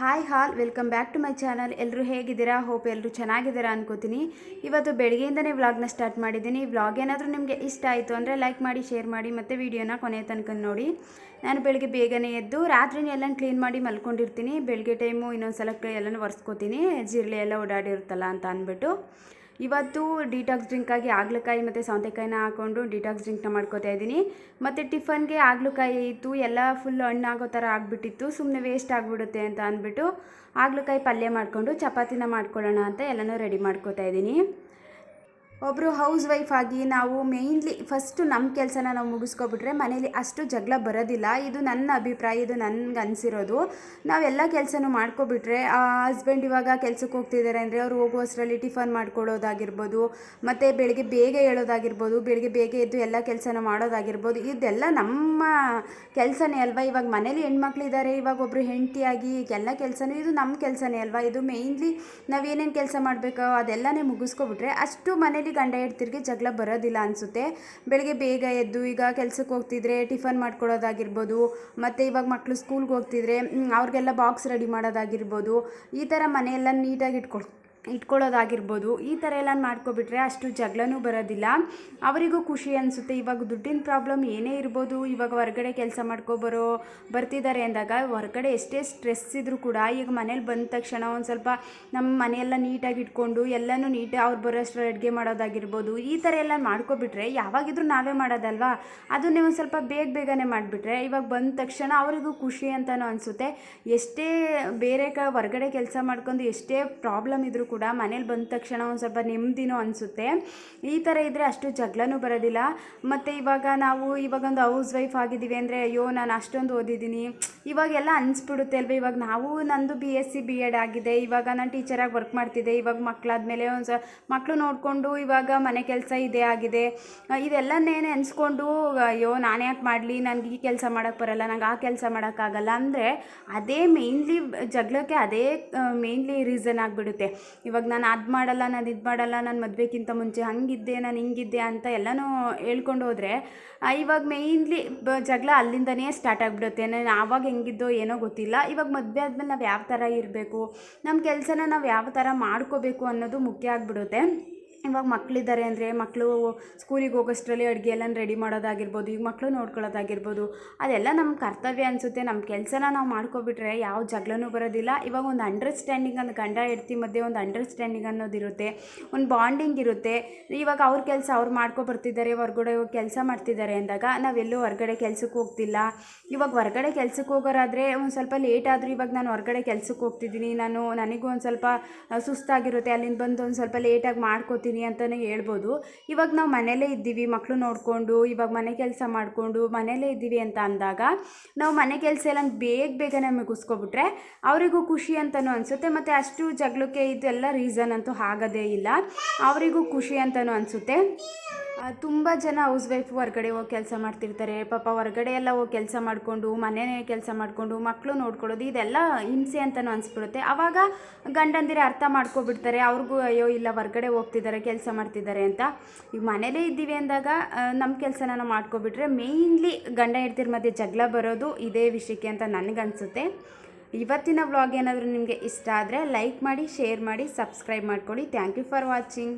Hi all, welcome back to my channel. ಎಲ್ಲರೂ ಹೇಗಿದ್ದೀರಾ? Hope ಎಲ್ಲರೂ ಚೆನ್ನಾಗಿದ್ದೀರಾ ಅನ್ಕೋತೀನಿ. ಇವತ್ತು ಬೆಳಗ್ಗೆಯಿಂದನೇ ವ್ಲಾಗ್ನ ಸ್ಟಾರ್ಟ್ ಮಾಡಿದ್ದೀನಿ. ವ್ಲಾಗ್ ಏನಾದರೂ ನಿಮಗೆ ಇಷ್ಟ ಆಯಿತು ಅಂದರೆ ಲೈಕ್ ಮಾಡಿ, ಶೇರ್ ಮಾಡಿ ಮತ್ತು ವಿಡಿಯೋನ ಕೊನೆ ತನಕ ನೋಡಿ. ನಾನು ಬೆಳಗ್ಗೆ ಬೇಗನೆ ಎದ್ದು ರಾತ್ರಿನೇ ಎಲ್ಲ ಕ್ಲೀನ್ ಮಾಡಿ ಮಲ್ಕೊಂಡಿರ್ತೀನಿ. ಬೆಳಗ್ಗೆ ಟೈಮು ಇನ್ನೊಂದು ಸಲ ಎಲ್ಲನೂ ಒರೆಸ್ಕೋತೀನಿ. ಜಿರಳೆ ಎಲ್ಲ ಓಡಾಡಿರುತ್ತಲ್ಲ ಅಂತ ಅಂದ್ಬಿಟ್ಟು. ಇವತ್ತು ಡಿಟಾಕ್ಸ್ ಡ್ರಿಂಕಾಗಿ ಆಗ್ಲಕಾಯಿ ಮತ್ತು ಸೌತೆಕಾಯಿನ ಹಾಕ್ಕೊಂಡು ಡಿಟಾಕ್ಸ್ ಡ್ರಿಂಕ್ನ ಮಾಡ್ಕೋತಾ ಇದ್ದೀನಿ. ಮತ್ತು ಟಿಫನ್ಗೆ ಆಗ್ಲಕಾಯಿ ಇತ್ತು, ಎಲ್ಲ ಫುಲ್ ಹಣ್ಣಾಗೋ ಥರ ಆಗಿಬಿಟ್ಟಿತ್ತು ಸುಮ್ಮನೆ ವೇಸ್ಟ್ ಆಗಿಬಿಡುತ್ತೆ ಅಂತ ಅಂದ್ಬಿಟ್ಟು ಆಗ್ಲಕಾಯಿ ಪಲ್ಯ ಮಾಡಿಕೊಂಡು ಚಪಾತಿನ ಮಾಡ್ಕೊಳ್ಳೋಣ ಅಂತ ಎಲ್ಲನೂ ರೆಡಿ ಮಾಡ್ಕೋತಾ ಇದ್ದೀನಿ. ಒಬ್ಬರು ಹೌಸ್ ವೈಫ್ ಆಗಿ ನಾವು ಮೇಯ್ನ್ಲಿ ಫಸ್ಟು ನಮ್ಮ ಕೆಲಸನ ನಾವು ಮುಗಿಸ್ಕೊಬಿಟ್ರೆ ಮನೇಲಿ ಅಷ್ಟು ಜಗಳ ಬರೋದಿಲ್ಲ. ಇದು ನನ್ನ ಅಭಿಪ್ರಾಯ, ಇದು ನನಗೆ ಅನಿಸಿರೋದು. ನಾವೆಲ್ಲ ಕೆಲಸನೂ ಮಾಡ್ಕೊಬಿಟ್ರೆ ಹಸ್ಬೆಂಡ್ ಇವಾಗ ಕೆಲ್ಸಕ್ಕೆ ಹೋಗ್ತಿದ್ದಾರೆ ಅಂದರೆ ಅವ್ರು ಹೋಗುವಷ್ಟರಲ್ಲಿ ಟಿಫನ್ ಮಾಡ್ಕೊಳ್ಳೋದಾಗಿರ್ಬೋದು ಮತ್ತು ಬೆಳಗ್ಗೆ ಬೇಗ ಹೇಳೋದಾಗಿರ್ಬೋದು ಬೆಳಗ್ಗೆ ಬೇಗ ಎದ್ದು ಎಲ್ಲ ಕೆಲಸನ ಮಾಡೋದಾಗಿರ್ಬೋದು, ಇದೆಲ್ಲ ನಮ್ಮ ಕೆಲಸನೇ ಅಲ್ವಾ? ಇವಾಗ ಮನೇಲಿ ಹೆಣ್ಮಕ್ಳಿದ್ದಾರೆ ಇವಾಗ ಒಬ್ಬರು ಹೆಂಡತಿಯಾಗಿ ಎಲ್ಲ ಕೆಲಸನೂ ಇದು ನಮ್ಮ ಕೆಲಸನೇ ಅಲ್ವಾ? ಇದು ಮೇಯ್ನ್ಲಿ ನಾವೇನೇನು ಕೆಲಸ ಮಾಡಬೇಕೋ ಅದೆಲ್ಲನೇ ಮುಗಿಸ್ಕೊಬಿಟ್ರೆ ಅಷ್ಟು ಮನೇಲಿ ಗಂಡ ಹೆಡ್ತಿರ್ಗೆ ಜಗಳ ಬರೋದಿಲ್ಲ ಅನಿಸುತ್ತೆ. ಬೆಳಗ್ಗೆ ಬೇಗ ಎದ್ದು ಈಗ ಕೆಲಸಕ್ಕೆ ಹೋಗ್ತಿದ್ರೆ ಟಿಫನ್ ಮಾಡ್ಕೊಡೋದಾಗಿರ್ಬೋದು, ಮತ್ತು ಇವಾಗ ಮಕ್ಕಳು ಸ್ಕೂಲ್ಗೆ ಹೋಗ್ತಿದ್ರೆ ಅವ್ರಿಗೆಲ್ಲ ಬಾಕ್ಸ್ ರೆಡಿ ಮಾಡೋದಾಗಿರ್ಬೋದು, ಈ ಥರ ಮನೆಯೆಲ್ಲ ನೀಟಾಗಿ ಇಟ್ಕೊಳ್ ಇಟ್ಕೊಳ್ಳೋದಾಗಿರ್ಬೋದು. ಈ ಥರ ಎಲ್ಲ ಮಾಡ್ಕೊಬಿಟ್ರೆ ಅಷ್ಟು ಜಗಳನೂ ಬರೋದಿಲ್ಲ. ಅವರಿಗೂ ಖುಷಿ ಅನಿಸುತ್ತೆ. ಇವಾಗ ದುಡ್ಡಿನ ಪ್ರಾಬ್ಲಮ್ ಏನೇ ಇರ್ಬೋದು. ಇವಾಗ ಹೊರಗಡೆ ಕೆಲಸ ಮಾಡ್ಕೊಬರೋ ಬರ್ತಿದ್ದಾರೆ ಅಂದಾಗ ಹೊರಗಡೆ ಎಷ್ಟೇ ಸ್ಟ್ರೆಸ್ ಇದ್ದರೂ ಕೂಡ ಈಗ ಮನೇಲಿ ಬಂದ ತಕ್ಷಣ ಒಂದು ಸ್ವಲ್ಪ ನಮ್ಮ ಮನೆಯೆಲ್ಲ ನೀಟಾಗಿ ಇಟ್ಕೊಂಡು ಎಲ್ಲನೂ ನೀಟಾಗಿ ಅವ್ರು ಬರೋಷ್ಟು ಅಡುಗೆ ಮಾಡೋದಾಗಿರ್ಬೋದು. ಈ ಥರ ಎಲ್ಲ ಮಾಡ್ಕೊಬಿಟ್ರೆ ಯಾವಾಗಿದ್ರೂ ನಾವೇ ಮಾಡೋದಲ್ವಾ? ಅದನ್ನೇ ಒಂದು ಸ್ವಲ್ಪ ಬೇಗ ಬೇಗನೆ ಮಾಡಿಬಿಟ್ರೆ ಇವಾಗ ಬಂದ ತಕ್ಷಣ ಅವರಿಗೂ ಖುಷಿ ಅಂತಲೂ ಅನಿಸುತ್ತೆ. ಎಷ್ಟೇ ಬೇರೆ ಕ, ಹೊರಗಡೆ ಕೆಲಸ ಮಾಡ್ಕೊಂಡು ಎಷ್ಟೇ ಪ್ರಾಬ್ಲಮ್ ಇದ್ದರೂ ಕೂಡ ಮನೇಲಿ ಬಂದ ತಕ್ಷಣ ಒಂದು ಸ್ವಲ್ಪ ನೆಮ್ಮದಿನೂ ಅನಿಸುತ್ತೆ. ಈ ಥರ ಇದ್ದರೆ ಅಷ್ಟು ಜಗಳನೂ ಬರೋದಿಲ್ಲ. ಮತ್ತು ಇವಾಗ ನಾವು ಇವಾಗ ಒಂದು ಹೌಸ್ ವೈಫ್ ಆಗಿದ್ದೀವಿ ಅಂದರೆ, ಅಯ್ಯೋ, ನಾನು ಅಷ್ಟೊಂದು ಓದಿದ್ದೀನಿ. ಇವಾಗೆಲ್ಲ ಅನಿಸ್ಬಿಡುತ್ತೆ ಅಲ್ವ, ಇವಾಗ ನಾವು ನಂದು B S C B Ed ಆಗಿದೆ. ಇವಾಗ ನಾನು ಟೀಚರಾಗಿ ವರ್ಕ್ ಮಾಡ್ತಿದ್ದೆ. ಇವಾಗ ಮಕ್ಕಳಾದ್ಮೇಲೆ ಒಂದು ಸ ಮಕ್ಕಳು ನೋಡಿಕೊಂಡು ಇವಾಗ ಮನೆ ಕೆಲಸ ಇದೇ ಆಗಿದೆ. ಇದೆಲ್ಲನೇನೆ ಇದೆಲ್ಲನೇ ನೆನೆಸ್ಕೊಂಡು, ಅಯ್ಯೋ, ನಾನು ಯಾಕೆ ಮಾಡಲಿ? ನನಗೆ ಈ ಕೆಲಸ ಮಾಡೋಕ್ಕೆ ಬರಲ್ಲ. ನಂಗೆ ಆ ಕೆಲಸ ಮಾಡೋಕ್ಕಾಗಲ್ಲ ಅಂದರೆ, ಅದೇ ಮೇಯ್ನ್ಲಿ ಜಗಳಕ್ಕೆ ಅದೇ ಮೇಯ್ನ್ಲಿ ರೀಸನ್ ಆಗಿಬಿಡುತ್ತೆ. ಇವಾಗ ನಾನು ಅದು ಮಾಡಲ್ಲ, ನಾನು ಇದು ಮಾಡಲ್ಲ, ನಾನು ಮದುವೆಗಿಂತ ಮುಂಚೆ ಹಂಗಿದ್ದೆ, ನಾನು ಹಿಂಗಿದ್ದೆ ಅಂತ ಎಲ್ಲನೂ ಹೇಳ್ಕೊಂಡು ಹೋದರೆ ಇವಾಗ ಮೇಯ್ನ್ಲಿ ಜಗಳ ಅಲ್ಲಿಂದನೇ ಸ್ಟಾರ್ಟ್ ಆಗಿಬಿಡುತ್ತೆ. ನಾನು ಆವಾಗ ಹೆಂಗಿದ್ದೋ ಏನೋ ಗೊತ್ತಿಲ್ಲ. ಇವಾಗ ಮದುವೆ ಆದಮೇಲೆ ನಾವು ಯಾವ ಥರ ಇರಬೇಕು ನಮ್ಮ ಕೆಲಸನ ನಾವು ಯಾವ ಥರ ಮಾಡ್ಕೋಬೇಕು ಅನ್ನೋದು ಮುಖ್ಯ ಆಗಿಬಿಡುತ್ತೆ. ಇವಾಗ ಮಕ್ಕಳಿದ್ದಾರೆ ಅಂದರೆ ಮಕ್ಕಳು ಸ್ಕೂಲಿಗೆ ಹೋಗೋಷ್ಟರಲ್ಲಿ ಅಡುಗೆ ಎಲ್ಲ ರೆಡಿ ಮಾಡೋದಾಗಿರ್ಬೋದು, ಈಗ ಮಕ್ಕಳು ನೋಡ್ಕೊಳ್ಳೋದಾಗಿರ್ಬೋದು, ಅದೆಲ್ಲ ನಮ್ಮ ಕರ್ತವ್ಯ ಅನಿಸುತ್ತೆ. ನಮ್ಮ ಕೆಲಸನ ನಾವು ಮಾಡ್ಕೊಬಿಟ್ರೆ ಯಾವ ಜಗಳನೂ ಬರೋದಿಲ್ಲ. ಇವಾಗ ಒಂದು ಅಂಡರ್ಸ್ಟ್ಯಾಂಡಿಂಗ್ ಅಂತ ಗಂಡ ಹೆಂಡತಿ ಮಧ್ಯೆ ಒಂದು ಅಂಡರ್ಸ್ಟ್ಯಾಂಡಿಂಗ್ ಅನ್ನೋದಿರುತ್ತೆ ಒಂದು ಬಾಂಡಿಂಗ್ ಇರುತ್ತೆ. ಇವಾಗ ಅವ್ರ ಕೆಲಸ ಅವ್ರು ಮಾಡ್ಕೊ ಬರ್ತಿದ್ದಾರೆ, ಹೊರ್ಗಡೆ ಹೋಗಿ ಕೆಲಸ ಮಾಡ್ತಿದ್ದಾರೆ ಅಂದಾಗ ನಾವೆಲ್ಲೂ ಹೊರಗಡೆ ಕೆಲಸಕ್ಕೆ ಹೋಗ್ತಿಲ್ಲ. ಇವಾಗ ಹೊರಗಡೆ ಕೆಲಸಕ್ಕೆ ಹೋಗೋರಾದರೆ ಒಂದು ಸ್ವಲ್ಪ ಲೇಟ್ ಆದರೂ ಇವಾಗ ನಾನು ಹೊರಗಡೆ ಕೆಲಸಕ್ಕೆ ಹೋಗ್ತಿದ್ದೀನಿ, ನಾನು ನನಗೂ ಒಂದು ಸ್ವಲ್ಪ ಸುಸ್ತಾಗಿರುತ್ತೆ, ಅಲ್ಲಿಂದ ಬಂದು ಒಂದು ಸ್ವಲ್ಪ ಲೇಟಾಗಿ ಮಾಡ್ಕೋತೀನಿ. ಅಂತಲೇ ಹೇಳ್ಬೋದು. ಇವಾಗ ನಾವು ಮನೇಲೇ ಇದ್ದೀವಿ ಮಕ್ಕಳು ನೋಡಿಕೊಂಡು, ಇವಾಗ ಮನೆ ಕೆಲಸ ಮಾಡಿಕೊಂಡು ಮನೇಲೇ ಇದ್ದೀವಿ ಅಂತ ಅಂದಾಗ ನಾವು ಮನೆ ಕೆಲಸ ಎಲ್ಲ ಬೇಗ ಬೇಗನೆ ಮುಗಿಸ್ಕೊಬಿಟ್ರೆ ಅವರಿಗೂ ಖುಷಿ ಅಂತಲೂ ಅನಿಸುತ್ತೆ. ಮತ್ತು ಅಷ್ಟು ಜಗಳಕ್ಕೆ ಇದೆಲ್ಲ ರೀಸನ್ ಅಂತೂ ಆಗೋದೇ ಇಲ್ಲ. ಅವರಿಗೂ ಖುಷಿ ಅಂತಲೂ ಅನಿಸುತ್ತೆ. ತುಂಬ ಜನ ಹೌಸ್ ವೈಫ್ ಹೊರಗಡೆ ಹೋಗಿ ಕೆಲಸ ಮಾಡ್ತಿರ್ತಾರೆ. ಪಾಪ ಹೊರಗಡೆ ಎಲ್ಲ ಹೋಗಿ ಕೆಲಸ ಮಾಡಿಕೊಂಡು ಮನೆಯೇ ಕೆಲಸ ಮಾಡಿಕೊಂಡು ಮಕ್ಕಳು ನೋಡ್ಕೊಳ್ಳೋದು ಇದೆಲ್ಲ ಹಿಂಸೆ ಅಂತಲೂ ಅನಿಸ್ಬಿಡುತ್ತೆ. ಆವಾಗ ಗಂಡಂದಿರೇ ಅರ್ಥ ಮಾಡ್ಕೊಬಿಡ್ತಾರೆ, ಅವ್ರಿಗೂ ಅಯ್ಯೋ ಇಲ್ಲ ಹೊರಗಡೆ ಹೋಗ್ತಿದ್ದಾರೆ ಕೆಲಸ ಮಾಡ್ತಿದ್ದಾರೆ ಅಂತ. ಈಗ ಮನೇಲೇ ಇದ್ದೀವಿ ಅಂದಾಗ ನಮ್ಮ ಕೆಲಸನ ನಾವು ಮಾಡ್ಕೊಬಿಟ್ರೆ ಮೇಯ್ನ್ಲಿ ಗಂಡ ಹೆಂಡ್ತಿರ ಮಧ್ಯೆ ಜಗಳ ಬರೋದು ಇದೇ ವಿಷಯಕ್ಕೆ ಅಂತ ನನಗನ್ಸುತ್ತೆ. ಇವತ್ತಿನ ವ್ಲಾಗ್ ಏನಾದರೂ ನಿಮಗೆ ಇಷ್ಟ ಆದರೆ ಲೈಕ್ ಮಾಡಿ, ಶೇರ್ ಮಾಡಿ, ಸಬ್ಸ್ಕ್ರೈಬ್ ಮಾಡ್ಕೊಳ್ಳಿ. Thank you for watching.